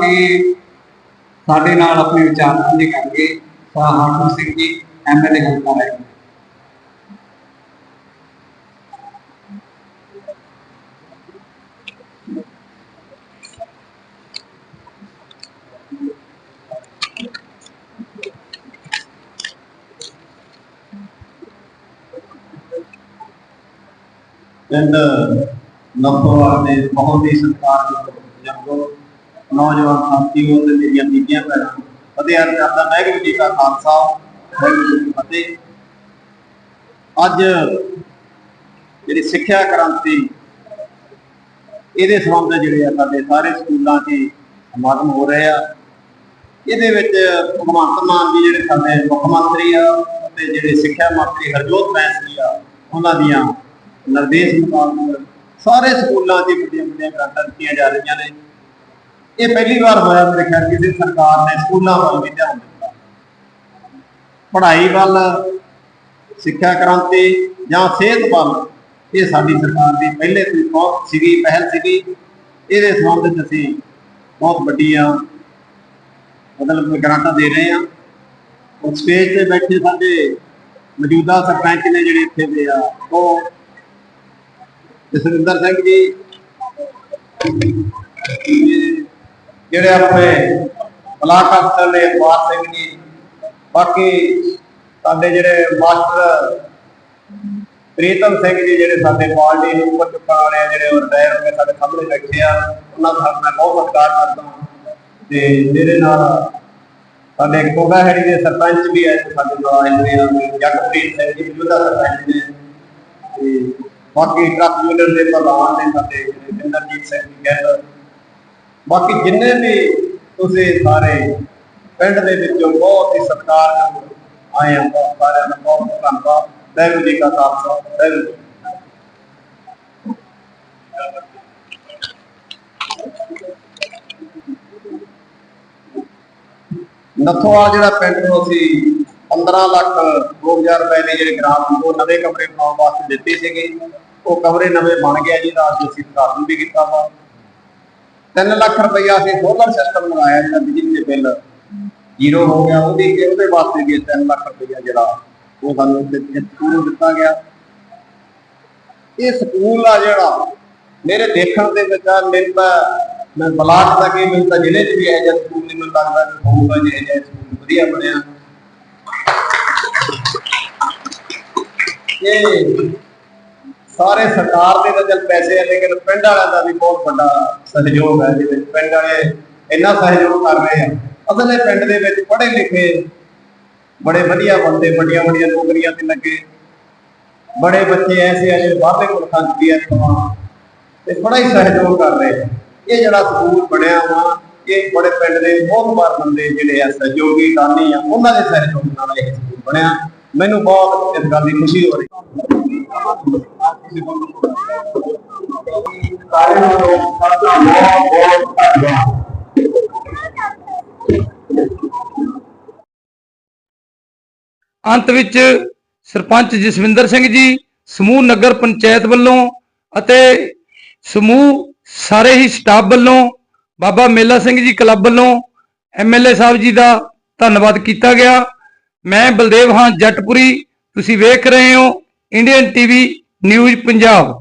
ਕਿ ਸਾਡੇ ਨਾਲ ਆਪਣੇ ਵਿਚਾਰ ਸਾਂਝੇ ਕਰਨਗੇ ਸਾ ਹਾਕਮ ਸਿੰਘ ਜੀ ਐਮਐਲਏ ਹਲਕਾ ਹੈ ਪਿੰਡ ਨਫੋਵਾਲ ਦੇ ਬਹੁਤ ਹੀ ਸਤਿਕਾਰਯੋਗ ਨੌਜਵਾਨ ਸਾਥੀਓ ਤੇ ਮੇਰੀਆਂ ਬੀਬੀਆਂ ਭੈਣਾਂ ਅਤੇ ਅਰਜ਼ ਕਰਦਾ ਵਾਹਿਗੁਰੂ ਜੀ ਕਾ ਖਾਲਸਾ, ਵਾਹਿਗੁਰੂ ਜੀ ਕੀ ਫਤਿਹ। ਅੱਜ ਜਿਹੜੀ ਸਿੱਖਿਆ ਕ੍ਰਾਂਤੀ, ਇਹਦੇ ਸੰਬੰਧ ਜਿਹੜੇ ਆ ਸਾਡੇ ਸਾਰੇ ਸਕੂਲਾਂ 'ਚ ਸਮਾਗਮ ਹੋ ਰਹੇ ਆ। ਇਹਦੇ ਵਿੱਚ ਭਗਵੰਤ ਮਾਨ ਜੀ ਜਿਹੜੇ ਸਾਡੇ ਮੁੱਖ ਮੰਤਰੀ ਆ ਅਤੇ ਜਿਹੜੇ ਸਿੱਖਿਆ ਮੰਤਰੀ ਹਰਜੋਤ ਬੈਂਸ ਜੀ ਆ, ਉਹਨਾਂ ਦੀਆਂ ਨਿਰਦੇਸ਼ ਮੁਤਾਬਕ ਸਾਰੇ ਸਕੂਲਾਂ 'ਚ ਵੱਡੀਆਂ ਵੱਡੀਆਂ ਗ੍ਰਾਂਟਾਂ ਦਿੱਤੀਆਂ ਜਾ ਰਹੀਆਂ ਨੇ। ਇਹ ਪਹਿਲੀ ਵਾਰ ਹੋਇਆ ਮੇਰੇ ਖਿਆਲ ਕਿਸੇ ਸਰਕਾਰ ਨੇ ਸਕੂਲਾਂ ਵੱਲ ਵੀ ਧਿਆਨ ਦਿੱਤਾ। ਪੜ੍ਹਾਈ ਵੱਲ, ਸਿੱਖਿਆ ਕ੍ਰਾਂਤੀ ਜਾਂ ਸਿਹਤ ਵੱਲ, ਇਹ ਸਾਡੀ ਸਰਕਾਰ ਦੀ ਪਹਿਲੇ ਤੋਂ ਬਹੁਤ ਸੀਗੀ, ਪਹਿਲ ਸੀਗੀ। ਇਹਦੇ ਸੰਬੰਧ ਵਿੱਚ ਅਸੀਂ ਬਹੁਤ ਵੱਡੀਆਂ ਮਤਲਬ ਗ੍ਰਾਂਟਾਂ ਦੇ ਰਹੇ ਹਾਂ। ਉਹ ਸਟੇਜ ਤੇ ਬੈਠੇ ਸਾਡੇ ਮੌਜੂਦਾ ਸਰਪੰਚ ਨੇ ਜਿਹੜੇ ਇੱਥੇ ਦੇ ਆ, ਉਹ ਜਸਵਿੰਦਰ ਸਿੰਘ ਜੀ। ਜਿਹੜੇ ਆਪਣੇ ਬਲਾਕ ਅਫਸਰ ਨੇ ਅਖਬਾਰ ਸਿੰਘ ਜੀ, ਬਾਕੀ ਸਾਡੇ ਜਿਹੜੇ ਮਾਸਟਰ ਪ੍ਰੀਤਮ ਸਿੰਘ ਜੀ ਜਿਹੜੇ ਸਾਡੇ ਪਾਰਟੀ ਨੂੰ ਉੱਪਰ ਚੁੱਕਣ ਵਾਲੇ ਆ, ਜਿਹੜੇ ਰਿਟਾਇਰ ਹੋ ਗਏ ਸਾਡੇ ਸਾਹਮਣੇ ਬੈਠੇ ਆ, ਉਹਨਾਂ ਦਾ ਮੈਂ ਬਹੁਤ ਸਤਿਕਾਰ ਕਰਦਾ ਹਾਂ ਤੇ ਜਿਹੜੇ ਨਾਲ ਸਾਡੇ ਕੋਗਾ ਹੈੜੀ ਦੇ ਸਰਪੰਚ ਵੀ ਆਏ ਸਾਡੇ ਨਾਲ ਆਏ ਹੋਏ ਜਗਪ੍ਰੀਤ ਸਿੰਘ ਜੀ ਮੌਜੂਦਾ ਸਰਪੰਚ ਨੇ। ਤੇ ਬਾਕੀ ਟਰੱਕ ਯੂਨੀਅਨ ਦੇ ਪ੍ਰਧਾਨ ਨੇ ਸਾਡੇ ਜਿੰਦਰਜੀਤ ਸਿੰਘ ਜੀ ਗੈਲ ਬਾਕੀ ਜਿੰਨੇ ਵੀ ਤੁਸੀਂ ਸਾਰੇ ਪਿੰਡ ਦੇ ਵਿੱਚੋਂ ਬਹੁਤ ਹੀ ਸਤਿਕਾਰ ਆਏ ਆ ਸਾਰਿਆਂ ਦਾ ਬਹੁਤ ਧੰਨਵਾਦ। ਵਾਹਿਗੁਰੂ ਜੀ ਕਾ ਖਾਲਸਾ, ਵਾਹਿਗੁਰੂ ਜੀ ਜਿਹੜਾ ਪਿੰਡ ਨੂੰ ਅਸੀਂ 15 ਲੱਖ 2000 ਰੁਪਏ ਦੇ ਜਿਹੜੇ ਗ੍ਰਾਮ ਉਹ ਨਵੇਂ ਕਮਰੇ ਬਣਾਉਣ ਵਾਸਤੇ ਦਿੱਤੇ ਸੀਗੇ, ਉਹ ਕਮਰੇ ਨਵੇਂ ਬਣ ਗਿਆ ਜੀ ਦਾ ਅਸੀਂ ਉਦਘਾਟਨ ਵੀ ਕੀਤਾ ਵਾ। 3 ਲੱਖ ਰੁਪਇਆ ਅਸੀਂ ਸੋਲਰ ਸਿਸਟਮ ਲਗਾਇਆ ਜਿਹੜਾ ਬਿਜਲੀ ਦੇ ਬਿੱਲ ਜ਼ੀਰੋ ਹੋ ਗਿਆ, ਉਹਦੀ ਕਿ ਉਹਦੇ ਵਾਸਤੇ ਵੀ 3 ਲੱਖ ਰੁਪਈਆ ਜਿਹੜਾ ਉਹ ਸਾਨੂੰ ਸਕੂਲ ਦਿੱਤਾ ਗਿਆ। ਇਹ ਸਕੂਲ ਆ ਜਿਹੜਾ, ਮੇਰੇ ਦੇਖਣ ਦੇ ਵਿੱਚ ਆ, ਮੈਨੂੰ ਤਾਂ, ਮੈਂ ਬਲਾਕ ਤੱਕ ਹੀ ਮੈਨੂੰ ਜ਼ਿਲ੍ਹੇ 'ਚ ਵੀ ਇਹ ਜਿਹਾ ਸਕੂਲ ਨਹੀਂ ਮੈਨੂੰ ਲੱਗਦਾ ਕਿ ਹੋਊਗਾ ਜੇ ਇਹ ਜਿਹਾ ਸਕੂਲ ਵਧੀਆ ਬਣਿਆ। ਇਹ ਸਾਰੇ ਸਰਕਾਰ ਦੇ ਤਾਂ ਚੱਲ ਪੈਸੇ ਆ, ਲੇਕਿਨ ਪਿੰਡ ਵਾਲਿਆਂ ਦਾ ਵੀ ਬਹੁਤ ਵੱਡਾ ਸਹਿਯੋਗ ਹੈ ਜਿਹਦੇ ਪਿੰਡ ਵਾਲੇ ਇੰਨਾ ਸਹਿਯੋਗ ਕਰ ਰਹੇ ਆ। ਅਸਲ ਇਹ ਪਿੰਡ ਦੇ ਵਿੱਚ ਪੜ੍ਹੇ ਲਿਖੇ ਬੜੇ ਵਧੀਆ ਬੰਦੇ, ਵੱਡੀਆਂ ਵੱਡੀਆਂ ਨੌਕਰੀਆਂ ਤੇ ਲੱਗੇ। ਬੜੇ ਬੱਚੇ ਐਸੇ ਆ ਜਿਹੜੇ ਬਾਹਰਲੇ ਮੁਲਕਾਂ 'ਚ ਵੀ ਇੱਥੋਂ ਤੇ ਬੜਾ ਹੀ ਸਹਿਯੋਗ ਕਰ ਰਹੇ ਇਹ ਜਿਹੜਾ ਸਕੂਲ ਬਣਿਆ ਵਾ, ਇਹ ਬੜੇ ਪਿੰਡ ਦੇ ਬਹੁਤ ਵਾਰ ਬੰਦੇ ਜਿਹੜੇ ਆ, ਸਹਿਯੋਗੀ ਦਾਨੀ ਆ, ਉਹਨਾਂ ਦੇ ਸਹਿਯੋਗ ਨਾਲ ਇਹ ਸਕੂਲ ਬਣਿਆ। ਮੈਨੂੰ ਬਹੁਤ ਇਸ ਗੱਲ ਦੀ ਖੁਸ਼ੀ ਹੋ ਰਹੀ ਸਾਰਿਆਂ ਨੂੰ ਸਭ ਦਾ ਬਹੁਤ ਬਹੁਤ ਧੰਨਵਾਦ ਅੰਤ ਵਿੱਚ ਸਰਪੰਚ ਜਸਵਿੰਦਰ ਸਿੰਘ ਜੀ, ਸਮੂਹ ਨਗਰ ਪੰਚਾਇਤ ਵੱਲੋਂ ਅਤੇ ਸਮੂਹ ਸਾਰੇ ਹੀ ਸਟਾਫ ਵੱਲੋਂ, ਬਾਬਾ ਮੇਲਾ ਸਿੰਘ ਜੀ ਕਲੱਬ ਵੱਲੋਂ ਐਮਐਲਏ ਸਾਹਿਬ ਜੀ ਦਾ ਧੰਨਵਾਦ ਕੀਤਾ ਗਿਆ। ਮੈਂ ਬਲਦੇਵ ਹਾਂ ਜੱਟਪੁਰੀ, ਤੁਸੀਂ ਵੇਖ ਰਹੇ ਹੋ ਇੰਡੀਅਨ ਟੀਵੀ ਨਿਊਜ਼ ਪੰਜਾਬ।